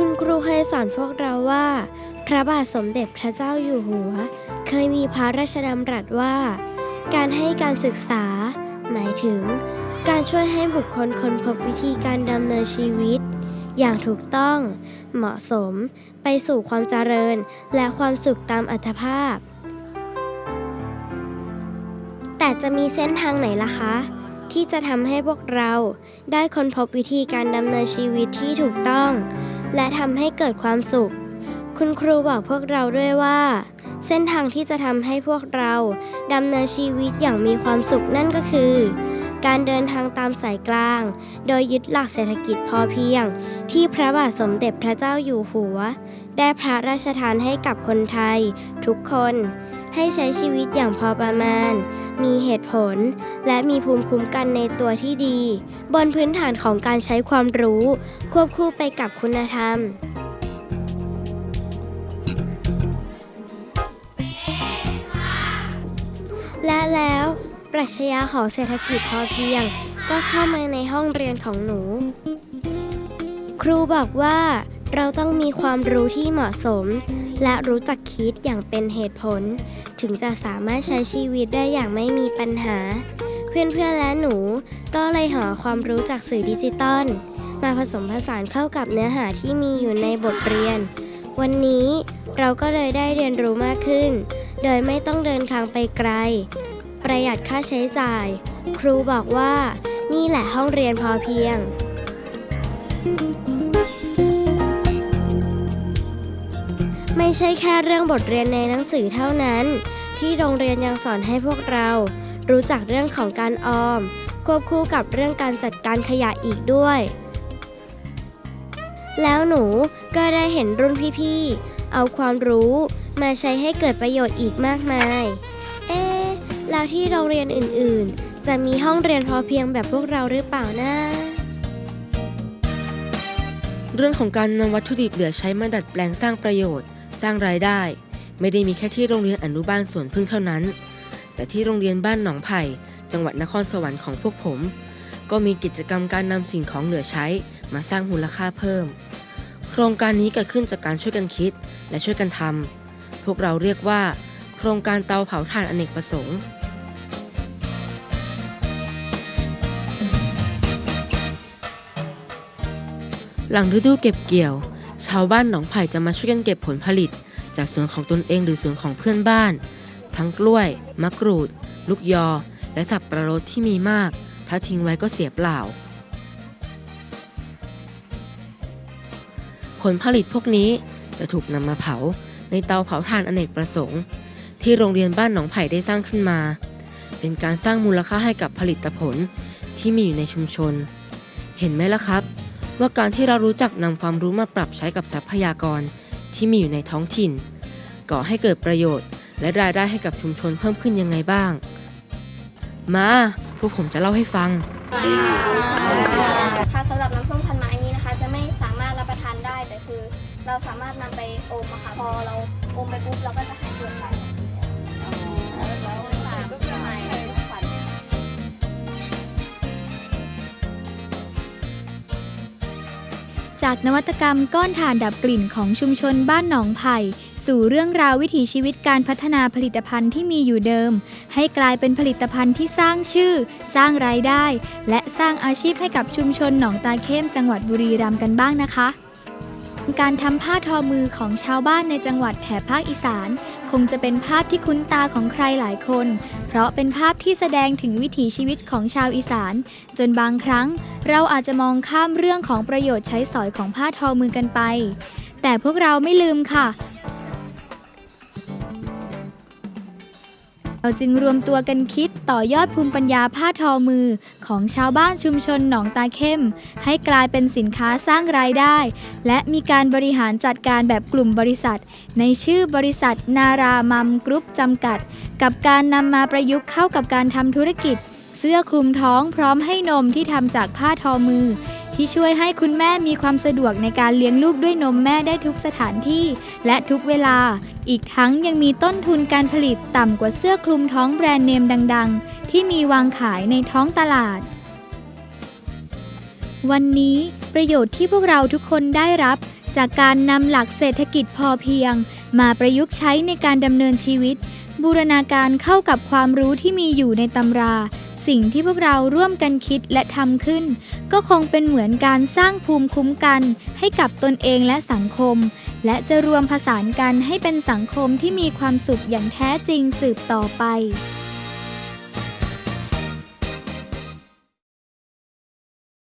ุณครูเคยสอนพวกเราว่า พระบาทสมเด็จพระเจ้าอยู่หัว เคยมีพระราชดำรัสว่า การให้การศึกษา หมายถึง การช่วยให้บุคคลค้นพบวิธีการดำเนินชีวิต อย่างถูกต้อง เหมาะสม ไปสู่ความเจริญและความสุขตามอัตภาพ แต่จะมีเส้นทางไหนล่ะคะที่จะทำให้พวกเราได้ค้นพบวิธีการดำเนินชีวิตที่ถูกต้อง และทำให้เกิดความสุข คุณครูบอกพวกเราด้วยว่า เส้นทางที่จะทำให้พวกเราดำเนินชีวิตอย่างมีความสุขนั่นก็คือ การเดินทางตามสายกลาง โดยยึดหลักเศรษฐกิจพอเพียง ที่พระบาทสมเด็จพระเจ้าอยู่หัว ได้พระราชทานให้กับคนไทย ทุกคน ให้ใช้ชีวิตอย่างพอประมาณ มีเหตุผล และมีภูมิคุ้มกันในตัวที่ดี บนพื้นฐานของการใช้ความรู้ ควบคู่ไปกับคุณธรรมและแล้วปรัชญาของเศรษฐกิจพอเพียง ก็เข้ามาในห้องเรียนของหนู ครูบอกว่า เราต้องมีความรู้ที่เหมาะสม และรู้จักคิดอย่างเป็นเหตุผล ถึงจะสามารถใช้ชีวิตได้อย่างไม่มีปัญหา เพื่อนๆและหนูก็เลยหาความรู้จากสื่อดิจิตอลมาผสมผสานเข้ากับเนื้อหาที่มีอยู่ในบทเรียน วันนี้เราก็เลยได้เรียนรู้มากขึ้น โดยไม่ต้องเดินทางไปไกล ประหยัดค่าใช้จ่าย ครูบอกว่า นี่แหละห้องเรียนพอเพียง ไม่ใช่แค่เรื่องบทเรียนในหนังสือเท่านั้น ที่โรงเรียนยังสอนให้พวกเรา รู้จักเรื่องของการออม ควบคู่กับเรื่องการจัดการขยะอีกด้วย แล้วหนูก็ได้เห็นรุ่นพี่ๆ เอาความรู้มาใช้ให้เกิดประโยชน์อีกมากมาย เอ๊แล้วที่โรงเรียนอื่นๆ จะมีห้องเรียนพอเพียงแบบพวกเราหรือเปล่านะเรื่องของการนำวัตถุดิบเหลือใช้มาดัดแปลงสร้างประโยชน์ สร้างรายได้ ไม่ได้มีแค่ที่โรงเรียนอนุบาลสวนพึ่งเท่านั้น แต่ที่โรงเรียนบ้านหนองไผ่ จังหวัดนครสวรรค์ของพวกผม ก็มีกิจกรรมการนำสิ่งของเหลือใช้มาสร้างมูลค่าเพิ่ม โครงการนี้เกิดขึ้นจากการช่วยกันคิดและช่วยกันทำพวกเราเรียกว่า โครงการเตาเผาถ่านอเนกประสงค์หลังฤดูเก็บเกี่ยว ชาวบ้านหนองไผ่จะมาช่วยกันเก็บผลผลิต จากสวนของตนเองหรือสวนของเพื่อนบ้าน ทั้งกล้วย มะกรูด ลูกยอ และสับประรดที่มีมาก ถ้าทิ้งไว้ก็เสียเปล่า ผลผลิตพวกนี้จะถูกนำมาเผาในเตาเผาถ่านอเนกประสงค์ ที่โรงเรียนบ้านหนองไผ่ได้สร้างขึ้นมา เป็นการสร้างมูลค่าให้กับผลิตผลที่มีอยู่ในชุมชน เห็นไหมล่ะครับ ว่าการที่เรารู้จักนำความรู้มาปรับใช้กับทรัพยากรที่มีอยู่ในท้องถิ่น ก่อให้เกิดประโยชน์ และรายได้ให้กับชุมชนเพิ่มขึ้นยังไงบ้าง มาพวกผมจะเล่าให้ฟังค่ะสำหรับน้ำส้มพันไม้นี้นะคะ จะไม่สามารถรับประทานได้แต่คือ เราสามารถนำไปอมค่ะพอเราอมไปปุ๊บเราก็จะหายปวดฟัน จากนวัตกรรมก้อนถ่านดับกลิ่นของชุมชนบ้านหนองไผ่ สู่เรื่องราววิถีชีวิตการพัฒนาผลิตภัณฑ์ที่มีอยู่เดิม ให้กลายเป็นผลิตภัณฑ์ที่สร้างชื่อ สร้างรายได้ และสร้างอาชีพให้กับชุมชนหนองตาเข้มจังหวัดบุรีรัมย์กันบ้างนะคะ การทำผ้าทอมือของชาวบ้านในจังหวัดแถบภาคอีสาน คงจะเป็นภาพที่คุ้นตาของใครหลายคน เพราะเป็นภาพที่แสดงถึงวิถีชีวิตของชาวอีสาน จนบางครั้งเราอาจจะมองข้ามเรื่องของประโยชน์ใช้สอยของผ้าทอมือกันไป แต่พวกเราไม่ลืมค่ะ เราจึงรวมตัวกันคิดต่อยอดภูมิปัญญาผ้าทอมือของชาวบ้านชุมชนหนองตาเข้ม ให้กลายเป็นสินค้าสร้างรายได้ และมีการบริหารจัดการแบบกลุ่มบริษัท ในชื่อบริษัทนารามัมกรุ๊ปจำกัด กับการนำมาประยุกต์เข้ากับการทำธุรกิจ เสื้อคลุมท้องพร้อมให้นมที่ทำจากผ้าทอมือที่ช่วยให้คุณแม่มีความสะดวกในการเลี้ยงลูกด้วยนมแม่ได้ทุกสถานที่ และทุกเวลา อีกทั้งยังมีต้นทุนการผลิตต่ำกว่าเสื้อคลุมท้องแบรนด์เนมดัง ๆ ที่มีวางขายในท้องตลาด วันนี้ประโยชน์ที่พวกเราทุกคนได้รับ จากการนำหลักเศรษฐกิจพอเพียง มาประยุกต์ใช้ในการดำเนินชีวิต บูรณาการเข้ากับความรู้ที่มีอยู่ในตำรา สิ่งที่พวกเราร่วมกันคิดและทำขึ้น ก็คงเป็นเหมือนการสร้างภูมิคุ้มกัน ให้กับตนเองและสังคม และจะรวมผสานกันให้เป็นสังคมที่มีความสุขอย่างแท้จริงสืบต่อไป